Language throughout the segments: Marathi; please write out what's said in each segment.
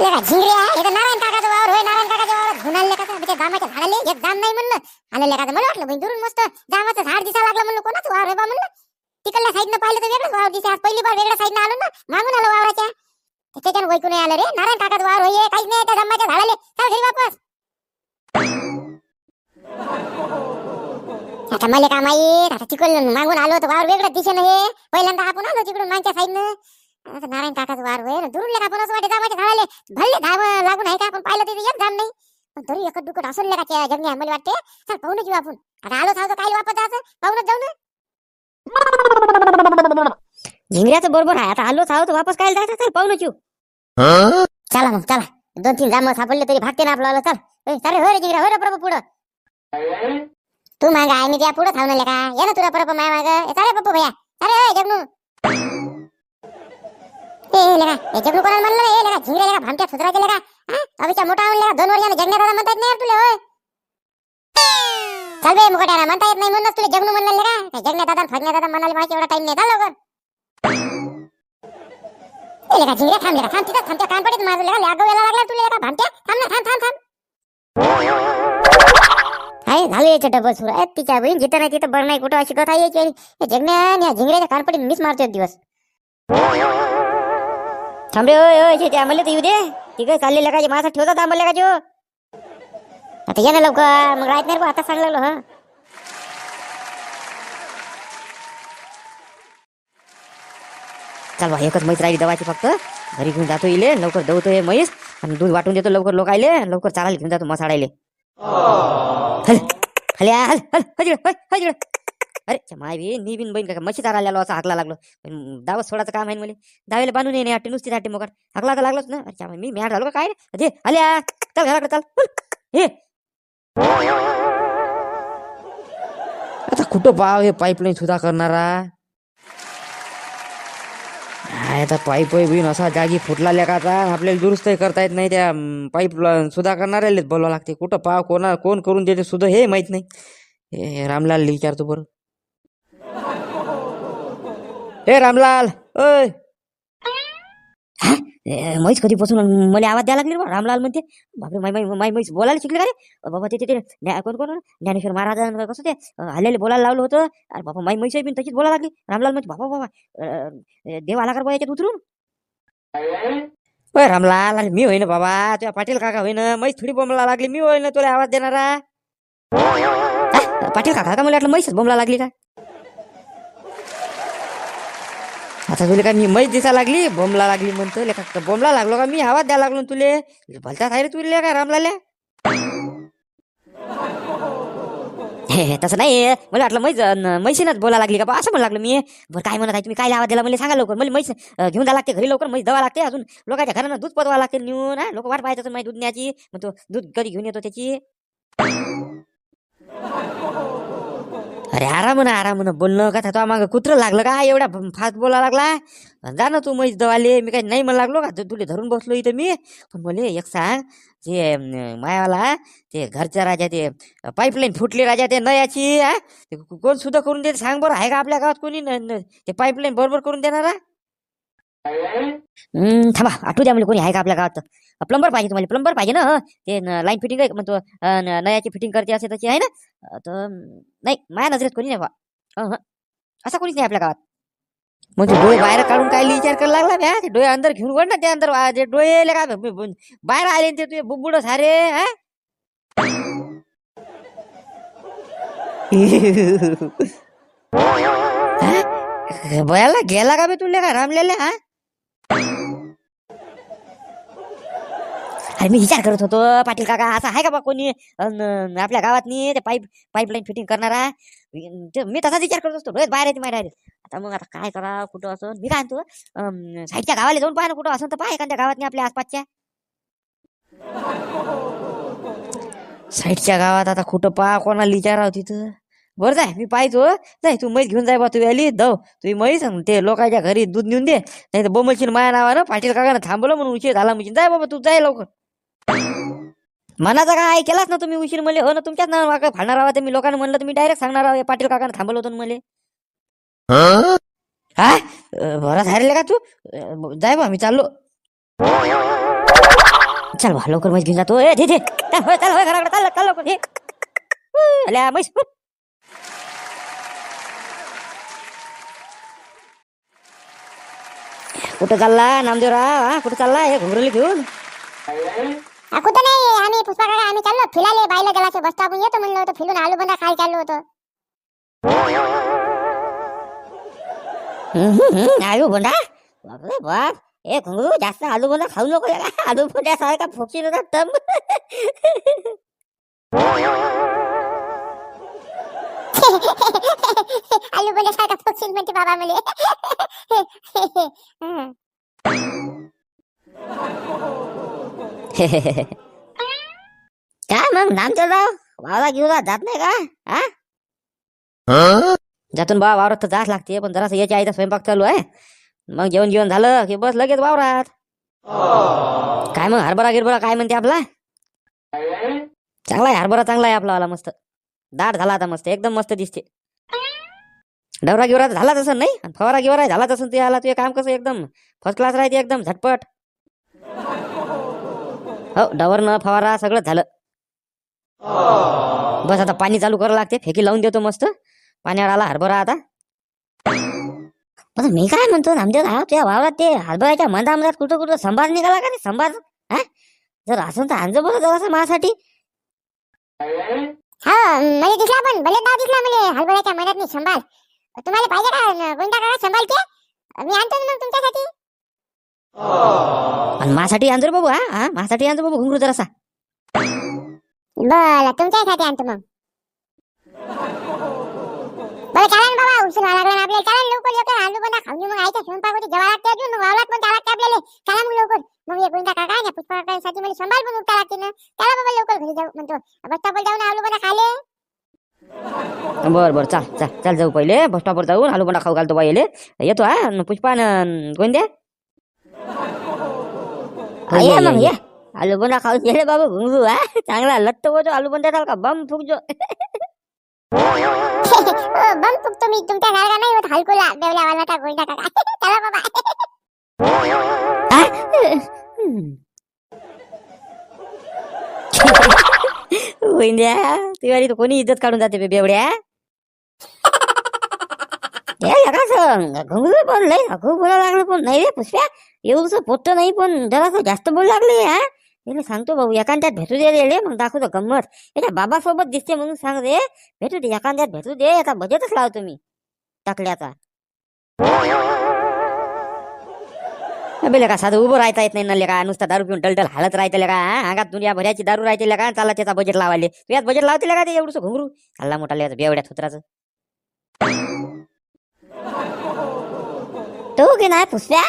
लेका झिंगऱ्या हे? तर नारायण काकाचं वावर होय नारायण काकाच्या वावरात घेऊन आले का त्या जामाच्या झाडाले एक जाम नाही म्हणलं. आलं लेका मला वाटलं दुरून मस्त. जामाचं झाड दिसा लागलं म्हणलं कोणाचं वावर आहे बा म्हणलं? तिकडल्या साईडनं पाहिलं तर वेगळंच वावर दिसे आज पहिली बार वेगळ्या साईडनं आलो ना मागून आलो वावराच्या. तर त्याच्यानं वैकू नाही आलं रे. नारायण काकाचं वावर होय काहीच नाही त्या जामाच्या झाडाले. चल घरी वापस. आता मला का माहीत आता तिकडून मागून आलो तर वावर वेगळं दिशेनं हे. पहिल्यांदा आपण आलो तिकडून मागच्या साईडनं आता नारायण काकाचं वार होय दुरून लेखा आपण वाटे वाटत जामाच्या झाडाले? भले धाव लागून आहे का? आपण पाहिलं तिथे एक जाम नाही. पण तरी एकट दुकट असून लेखा त्या जगण्या मला वाटते. चल पाहून घेऊ आपण. आता आलो थांबतो काय वापस जायचं? पाहूनच जाऊ ना. झिंगऱ्याचं बरोबर आहे. आता आलो थांबतो वापस काय जायचं? चल पाहूनच येऊ चला मग चला. दोन तीन जाम सापडले तरी भागते ना आपल्याला. चल. ए, हो रे झिंगऱ्या हो रे प्रभू पुढं. तू मागा आहे मी त्या पुढं थांबणार का ये ना तुला प्रभू माया माग चालेल पप्पू भैया. अरे जगनू. ए कोणाला म्हणलं ए भामट्या सुधराचे अभिच्या मोठा आणून लेका दोन वर्षाने दादा म्हणता येत नाही तुला होय? चल बे मुकट्याला म्हणता येत नाही म्हणूनच तुला जगनू म्हणलं लेका काय जगण्या दादा फगण्या दादा म्हणाले माहिती एवढा टाइम नाही. चाल लवकर. ए लेका झिंगऱ्या थांब थांब तिथं कान माझं लागला तुला लेका भामट्या. थांब ना थांब थांब थांब. आहे झालं याच्या डबल सुरू. आहे तिच्या बहीण जिथं नाही तिथं बरं नाही कुठं अशी कथा यायची? जगण्या आणि या झिंगऱ्याच्या कानपडीत मीच मारतो दिवस. थांबे होय होय ते आम्हाला तर येऊ दे. तिकडे चाललेलं का माझा ठेवतात आम्हाला काय जो आता ये ना लवकर मग राहत नाही रे बा, आता सांगलं हा. चल बा एकच म्हैस राहिली दवाची फक्त. घरी घेऊन जातो इले लवकर दवतो हे म्हैस. आणि दूध वाटून देतो लवकर लोक आले लवकर चालायला घेऊन जातो मसाडायले हल हल्या हल हल हजिड हजिड अरे च्या माय बी मी बिन बहीण का मशी चारायला आलो असं हाकला लागलो. दावा दावत सोडाचं काम आहे मला. दावेला बांधून येणे आटे नुसती आटे मोकार. हाकला तर लागलोच ना. अरे मी मॅट झालो का काय रे? आल्या चल घराकडे चाल. हे आता कुठं पाव हे पाईपलाईन सुद्धा करणारा? हाय, आता पाईप बिन असा जागी फुटला का आपल्याला दुरुस्तही करता येत नाही त्या पाईप सुद्धा करणाऱ्यालाच बोलावं लागते. कुठं पाव कोणा कोण करून देते सुद्धा हे माहीत नाही. हे रामलाल विचारतो बरं. ए रामलाल ओय. ए, म्हैस कधीपासून मला आवाज द्यायला लागली बा, रामलाल म्हणते बापरे माय माय माय म्हैस बोलायला शिकले का रे? बाबा ते ते- कोण कोण? ज्ञानेश्वर महाराजांना कसं ते आलेले बोलायला लावलं होतं. अरे बाबा माय म्हैस पण तशीच बोलायला लागली. रामलाल म्हणते बाबा बाबा देव आला का बा याच्यात उतरून? ओय रामलाल अरे मी होईन बाबा तुझ्या पाटील काका होईन. मैस थोडी बोंबला लागली मी होईन तुला आवाज देणारा. पाटील काका का मला वाटलं म्हैसच बोंबला लागली का? आता तुला काय मी मैच दिसा लागली बोंबला लागली म्हणतो लेखा का बोंबला लागलो का मी? आवाज द्यायला लागलो ना तुले. भलता आहे रे तुले काय रामलाल्या हे, हे, तसं नाही मला वाटलं मैच अ, बोला लागली का बा? असं म्हणलं लागलं मी. बरं काय म्हणत आहे तुम्ही? काय आवाज दिला मला सांगा लवकर. मला म्हैस घेऊन जा लागते घरी लवकर. म्हैस दवा लागते अजून. लोकांच्या घरांना दूध पदवा लागते नेऊन हा? लोक वाट पाहायचं माझी दूध न्यायची. मग तो दूध कधी घेऊन येतो त्याची? अरे आराम ना आराम ना बोलणं का तो मागं कुत्र लागलं का? एवढा फास्ट बोला लागला? जा ना तू मैस दवाले मी काही नाही म्हणा लागलो का? तू- तुले धरून बसलो इथं मी. पण बोले एक सांग ते मायावाला ते घरच्या राजा ते पाईपलाईन फुटली राजा ते नयाची कोण सुद्धा करून देते सांग बरं आहे का आपल्या गावात कोणी? न- ते पाईपलाईन बरोबर करून देणारा? थांबा. आठवू द्या मला कोणी आहे का आपल्या गावात? प्लंबर पाहिजे तुम्हाला. प्लंबर पाहिजे ना ते लाईन फिटिंग आहे. म्हणतो नयाची फिटिंग करते असे तशी आहे ना? तर नाही माझ्या नजरेत कोणी नाही बा. असा कोणीच नाही आपल्या गावात. म्हणजे डोळे बाहेर काढून काय विचार करायला लागला म्या. ते डोळे अंदर घेऊन वड ना ते अंदर वा- ते डोळे ले का बाहेर आले ते तुझे बुबुड सारे हा? हा? बयाला गेला का बे तुले का रामलेले हा? अरे मी विचार करत होतो पाटील काका असा आहे का बा कोणी? अन, आपल्या गावातनी ते पाईप पाईपलाईन फिटिंग करणारा? ते मी तसाच विचार करत असतो रोज बाहेर येते माहिती आता मग आता काय करा कुठं असं? मी काय म्हणतो अं, साईडच्या गावाला जाऊन पाहा ना कुठं असं तर पाहा एखाद्या गावात नाही आपल्या आसपासच्या. साईडच्या गावात आता कुठं पहा कोणाला विचारावं तिथं? बरं जाय मी पाहतो जाय तू म्हैस घेऊन जाय बा तू आली दव तुम्ही म्हैस ते लोकांच्या घरी दूध नेऊन दे. नाही तर बोमलशील माया नावानं पाटील काकानं थांबवलं म्हणून उशीर झाला म्हणजे जाय बाबा तू जाय लवकर. मनाचा काय केलाच ना तुम्ही उशीर म्हणले हो ना तुमच्याच नाव फाडणार आहात मी लोकांना म्हणलं तुम्ही डायरेक्ट सांगणार आहोत पाटील काकानं थांबवलं होतं मला मले. हा? बरं झाले का तू? जाय बा मी चाललो. चल बा लवकर म्हैस घेऊन जातो ए ते चल चल होय, घराकडे. चाललं चाल लवकर. उय, आल्या म्हैस उठ. कुठं चालला? नामदेवराव हा कुठं चालला? हे घुंगरुली घेऊन. आ, कुठं नाही आम्ही पुष्पा काका आम्ही चाललो. फिरायला बायला गेला बस स्टॉप येतो म्हणलं होतं. फिरून आलू बंदा खायला चाललो होतो? आलू बोंडा बापरे बाप. ए घुंगरू जास्त आलू बोंडा खाऊ नको याला. आलू बोंड्या सारखा फोक्षी नका तम आलू बंदा सारखा पक्षी म्हणते बाबा मले. काय मग नामदेवराव वावरा घेऊन जात नाही का? हा? जातून बा वावरात तर जाच लागते पण जरासं याच्या आईचा स्वयंपाक चालू आहे. मग जेवण जेवण झालं की बस लगेच वावरात. काय मग हरभरा गिरभरा काय म्हणते आपला? चांगला आहे हरभरा चांगला आहे आपला वाला मस्त. दाट झाला आता मस्त एकदम मस्त दिसते. डवरा गिवरा झाला तसं नाही? आणि फवारा गिवरा झाला तसं ते आला तुझे काम कसं एकदम. फर्स्ट क्लास राहते एकदम झटपट. हो डवर न फवारा सगळं झालं. बस आता पाणी चालू करावं लागते फेकी लावून देतो मस्त. पाण्यावर आला हरभरा आता. पण मी काय म्हणतो नामदेव राव त्या वावरात ते हरभऱ्याच्या मधामधात कुठं कुठं संभाज निघाला का नाही? संभाज? हा? जर असं तर आणजो बरं जरासं माझ्यासाठी. हा मला दिसला पण भले नाव दिसला मला हलबऱ्याच्या महिन्यात नाही संभाल तुम्हाला पाहिजे का गोविंदा काका संभालते मी आणतो ना मग तुमच्यासाठी. आणि माझ्यासाठी आणजो रे बाबू हा हा माझ्यासाठी आणजो बाबू घुंगरू जरासा. बरं तुमच्यासाठी आणतो मग. बरं चला ना बाबा उशीर व्हायला लागला ना आपल्याला. चला ना लवकर लवकर. आलू बंदा खाऊन घेऊ मग आयच्या स्वयंपाक होते. जेव्हा लागते अजून. मग वावरात पण जावं लागते आपल्याला. चला मग लवकर. मग एक गोविंदा काका? या पुष्पा काकांसाठी मला संभाल पण उठता लागते ना. चला बाबा लवकर घरी जाऊ. म्हणतो बस स्टॉपवर जाऊन आलू बंदा खाले बर बर. चाल चाल चाल जाऊ पहिले. बस स्टॉपवर जाऊन आलू बंडा खाऊ घालतो बाईले. येतो हा. न पुष्पा न गोंद्या? हा, ये मग ये. आलू बंडा खाऊ. गेले बाबू घुंगरू हा. चांगला लट्ट होतो. आलू बंडा सारखा बम फुकजो हो, बम फुकतो मी तुमच्या सारखा नाही होत हलकुला बेवल्यावाला का काका. चला बाबा. गोंद्या तुझ्या तर कोणी इज्जत काढून जाते बेवड्या. घुंगरू पण लय खूप बोला लागलं पण नाही रे पुष्प्या. एवढंच पोट्ट नाही पण जरासं जास्त बोल लागले हा तिला सांगतो भाऊ एखाद्यात भेटू दे रे मग दाखवतो गंमत याच्या बाबासोबत दिसते म्हणून सांग रे भेटू दे एखाद्यात भेटू दे याचा बजेटच लावतो मी टाकल्याचा बेले का साधं उभं राहता येत नाही ना लेका नुसता दारू पिऊन डलडल हालत राहते का हा? अंगात दुनिया भऱ्याची दारू राहते का चाला त्याचा बजेट लावाले तू यात बजेट लावते का ते एवढंच घुंगरू हल्ला मोठा लिहायचं बेवड्या थोत्राचं तो की नाही पुसल्या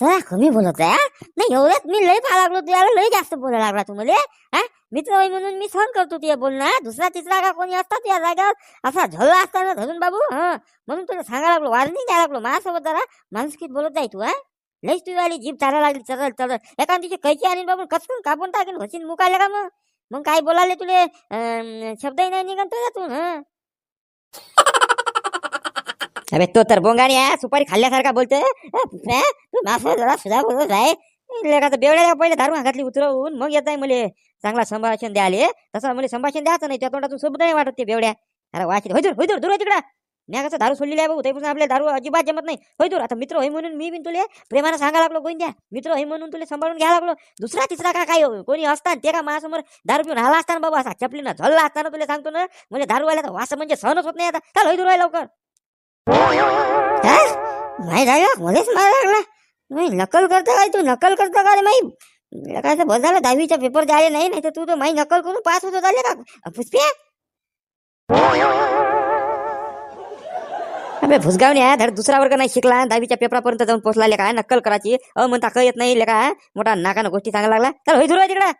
जरा कमी बोलत आहे हा? नाही एवढ्यात मी लई फार लागलो तुला लई जास्त बोलायला लागला तू मला हा? मित्र म्हणून मी सहन करतो तुझ्या बोलणं दुसरा तिसरा का कोणी असतात या जागेवर? असा झोला असताना धरून बाबू हा? म्हणून तुला सांगायला लागलो वारणी द्यायला लागलो माझ्यासोबत जरा माणुसकीत बोलत जाय तू हा? लईच तुझी आली जीभ चालायला लागली चरल चरल. एका दिवशी कैची आणीन बाबू कचकन कापून टाकीन घसीन मुकायला का मग? मग काय बोलायले तुले? शब्दही नाही निघत तुझ्यातून हा? अबे तो तर बोंगाणी आहे सुपारी खाल्ल्यासारखा बोलतोय. तू माफ जरा सुद्धा बोलत आहे. लेका तर बेवड्या पहिले दारू घातली उतरवून मग येत आहे मले. चांगला संभाषण द्याले. तसं मला संभाषण द्यायचं नाही. त्या तोंडातून सोबत नाही वाटत ते बेवड्या. अरे वाची होय दूर होय दूर. दूर तिकडं. मी कसं दारू सोडलेली आहे भाऊ तेपासून आपल्या दारू अजिबात जमत नाही. होय दूर. आता मित्र होय म्हणून मी बिन तुले प्रेमानं सांगा लागलो कोण द्या मित्र होय म्हणून तुला सांभाळून घ्यायला लागलो. दुसरा तिसरा का काय हो, कोणी असताना ते का माझ्यासमोर दारू पिऊन आला असताना बाबा? असा चपलीनं झल्ला असताना तुला सांगतो ना? म्हणजे दारू आल्या वास म्हणजे सहनच होत नाही आता. चल होय दूर लवकर. नाही झालं मध्येच मारा लागला नाही नकल करता काय तू? नकल करता का रे माही काय बस झालं दहावीचा पेपर द्यायला नाही नाही तर तू तर माही नकल करून पास होत झाले का? पुष्प्या अबे भुसगावने आहे धड दुसरा वर्ग नाही शिकला? दहावीच्या पेपरापर्यंत जाऊन पोहोचला काय नक्कल करायची. अ म्हणता क येत नाही लेका मोठा नाकानं गोष्टी सांगायला लागला. चल होई धुरवा तिकडं.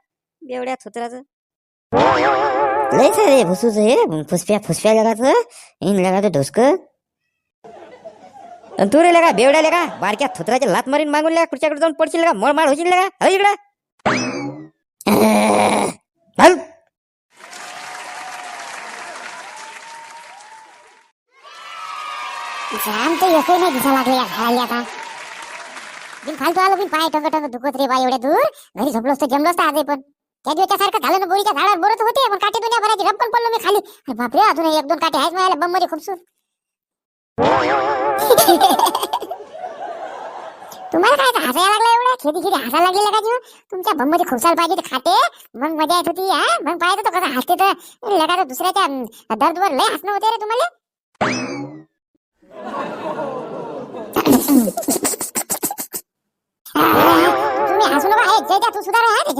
बेवड्या थोतराचं. लयच आहे रे भुसूच हे. फुसप्या फुसप्या लगाचं इन लगाचं ढोसक तू रे लेका बेवड्या लेका बारक्या थोतराच्या लात मारीन मागून लेका खुर्च्याकडे जाऊन पडशील का? मोळमाळ होशील लेका हवी इकडं? हल. जाम तर एकही नाही दिसा लागले या घराली आता. बिन फालतू आलो बिन पाय टंग टंग दुखत रे बाय एवढ्या दूर. घरी झोपलो असतो जमलो असतो आज पण. त्या दिवसा सारखं झालं ना बोरीच्या झाडावर बोरत होते पण काटे दुनिया भरायची रप्पन पडलो मी खाली. अरे बापरे अजून एक दोन काटे आहेत मिळाले बममध्ये खूपसूर तुम्हाला काय हसायला लागला एवढं? खेदी खेदी हसायला लागेल का जीव? तुमच्या बममध्ये पाहिजे खाते मग मजा येत होती हा? मग पाहिजे तो कसं हसते तर. लगा दुसऱ्याच्या दर्दवर लय हसणं होते रे तुम्हाला. तुम्ही हसू नका. हे जयत्या तू सुधार हा?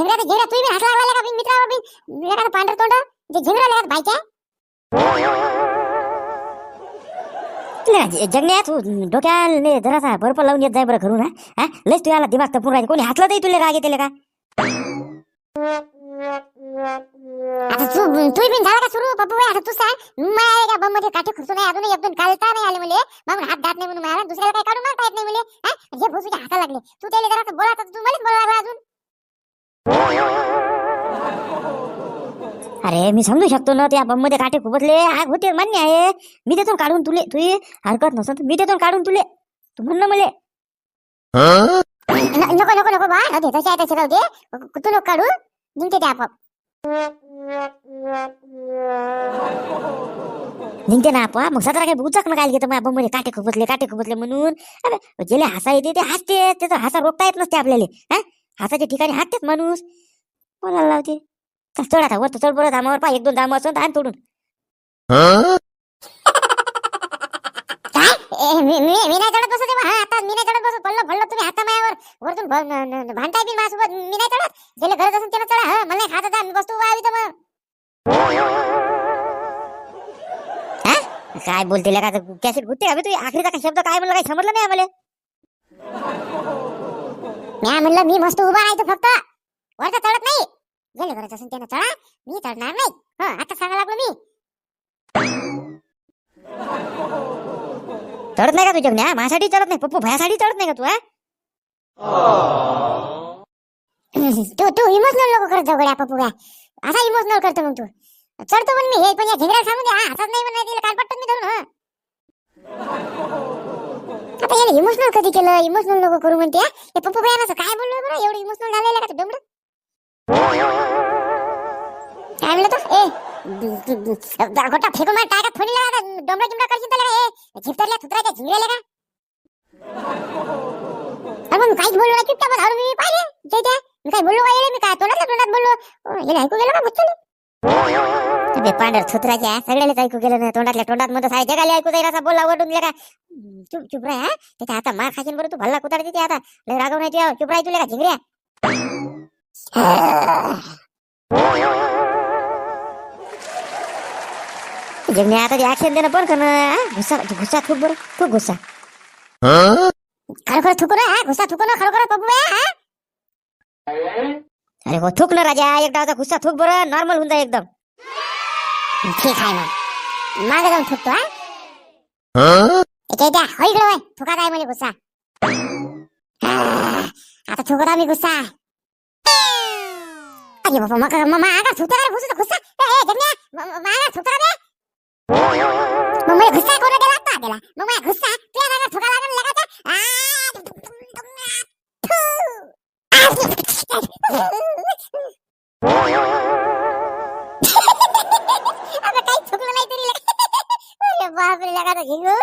हसला लागला का? मित्रावर पांढर तोंड. जे झिंगरा लागत बायच्या जगण्यात जगण्या तू डोक्याला जरासा बर्फ लावून येत जाय बरं घरून हा? लस तू याला दिमाग तपून राहायचं कोणी हातला तरी तुला राग येते का आता तू तू बिन झाला का सुरू पप्पू आता तू सांग मला का बममध्ये काठी खुरसून आहे अजून एक दोन कालता नाही आले मले मग हात दात नाही म्हणून मला दुसऱ्याला काय काढून मारता येत नाही मले हा हे भोसूच्या हाता लागले तू त्याला जरा बोला तू मलाच बोला लागला अजून अरे मी समजू शकतो ना त्या बममध्ये काटे खुपसले आग होते मान्य आहे. मी देतो ना काढून तुले तुझी हरकत नसत मी देतो ना काढून तुले. तू म्हण ना मले. न- नको नको नको बा. राहू दे तसे आहे तसे राहू दे. तू नको काढू. निघते ते आपोआप. निघते ना आपा मग सतरा काही उचक ना काय घेतो माझ्या मध्ये काटे खुपसले काटे खुपसले म्हणून. अरे ज्याला हसा येते ते हसते. त्याचा हसा रोखता येत नसते आपल्याला. हा? हसाच्या ठिकाणी हसतेच माणूस. बोलायला लावते? चढ आता वरतो चढ बरं धामावर पाय एक दोन धाम असं आणि तोडून. ए, मी मी मी नाही चढत बसत हा आता मी नाही चढत बसत. पडलो पडलो तुम्ही आता मायावर. वरतून भ- न- न- भांडताय बी माझ्यासोबत? मी नाही चढत? ज्याला गरज असेल त्याला चढा हा. मला नाही खात आता मी बसतो उभा आहे इथं मग काय बोलते का कॅसेट गुत्ते अबे तू आखरीचा काय शब्द काय म्हणलं काही समजलं नाही आम्हाला? म्या म्हणलं मी मस्त उभा राहायचो फक्त. वरचा चढत नाही. गेले गरज असून त्यानं चढा मी चढणार नाही. हा आता सांगा लागलो मी. चढत नाही का तू जगण्या? माझ्यासाठी चढत नाही. पप्पू भयासाठी चढत नाही का तू हा? तू तू इमोशनल लोक करत जाऊ गड्या पप्पू गड्या असा इमोशनल करतो मग तू. चढतो पण मी हे पण या झिंगऱ्याला सांगून द्या हातात नाही म्हणा तिला काल पटत मी धरून हं. आता याला इमोशनल कधी केलं? इमोशनल लोक करू म्हणते हे. पप्पू काय असं काय बोललो बरं? एवढं इमोशनल झालेलं का डोंबड? काय म्हणलं तो? ए गोटा फेकून मार करशील त्याला का? ए झिपतरल्या थुतराच्या झिंगऱ्याला का? अरे मग काहीच बोललो नाही चुपचाप धारून मी पाहिले. मी काय बोललो काय मी काय तोंडातल्या तोंडात बोललो? अं, ऐकू गेलं का अबे पांढर छत्राच्या सगळ्यालाच ऐकू गेलं ना तोंडातल्या तोंडात म्हणत आहे जगाला ऐकू जाईल असा बोलला का? हम्म, चुप चुप हा? त्याच्या आता मार खाशील बरं तू भल्ला कुतार तिथे आता. लय रागव नाही तुझ्यावर. चुप तुला का झिंगऱ्या Ah. जिंगण्या आता ऍक्शन देणं पण कर ना हा? गुस्सा गुस्सा खूप बरं खूप गुस्सा खरोखर थुकू ना हा? घुसा थुकू ना खरोखर पप्पू अरे हो थुक ना राजा एक डावचा गुस्सा थुक बरं नॉर्मल होऊन जा एकदम. ठीक आहे मग. माझं जाऊन थुकतो हा जयत्या आता इकडे वळ. थुकात आहे म्हणजे गुस्सा हा, आता थुकत आम्ही गुस्सा अरे बाबा मग मग मागा थुकता का घुसू घुसा ए ए, जगन्या, म- म- मागा थुकता का बे? मग मला घुसा कोण दिला आता त्याला मग मला घुसा तुला मागा थुका लागून लगाचा आ, अगं काही चुकलं नाही तरी लगा- अरे बापरे लगाचा घेऊन